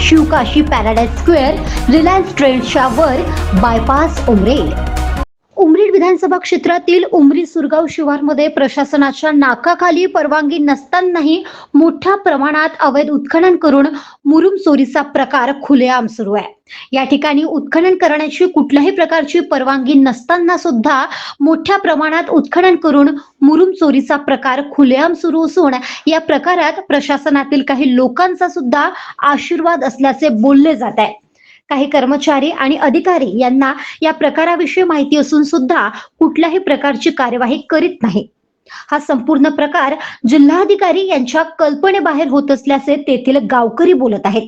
Sivakasi paradise square Reliance ट्रेंडच्या वर bypass उमरेल. विधानसभा क्षेत्रातील उमरी सुरगाव शिवारमध्ये प्रशासनाच्या नाकाखाली परवानगी नसतानाही मोठ्या प्रमाणात अवैध उत्खनन करून मुरुम चोरीचा प्रकार खुलेआम सुरू आहे. या ठिकाणी उत्खनन करण्याची कुठल्याही प्रकारची परवानगी नसताना सुद्धा मोठ्या प्रमाणात उत्खनन करून मुरुम चोरीचा प्रकार खुलेआम सुरू असून या प्रकारात प्रशासनातील काही लोकांचा सुद्धा आशीर्वाद असल्याचे बोलले जात आहे. काही कर्मचारी आणि अधिकारी यांना या प्रकाराविषयी माहिती असून सुद्धा कुठल्याही प्रकारची कार्यवाही करीत नाही. हा संपूर्ण प्रकार जिल्हाधिकारी यांच्या कल्पनेबाहेर होत असल्याचे तेथील गावकरी बोलत आहेत.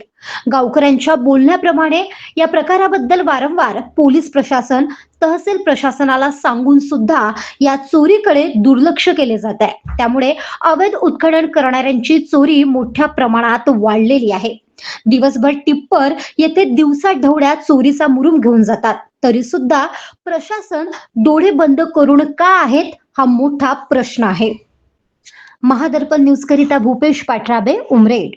गावकऱ्यांच्या बोलण्याप्रमाणे या प्रकाराबद्दल वारंवार पोलीस प्रशासन तहसील प्रशासनाला सांगून सुद्धा या चोरीकडे दुर्लक्ष केले जात आहे. त्यामुळे अवैध उत्खनन करणाऱ्यांची चोरी मोठ्या प्रमाणात वाढलेली आहे. दिवसभर टिप्पर येथे दिवसा ढवळ्या चोरीचा मुरुम घेऊन जातात. तरी सुद्धा प्रशासन डोळे बंद करून का आहेत हा मोठा प्रश्न आहे. महादर्पण न्यूज करिता भूपेश पाठराबे उमरेड.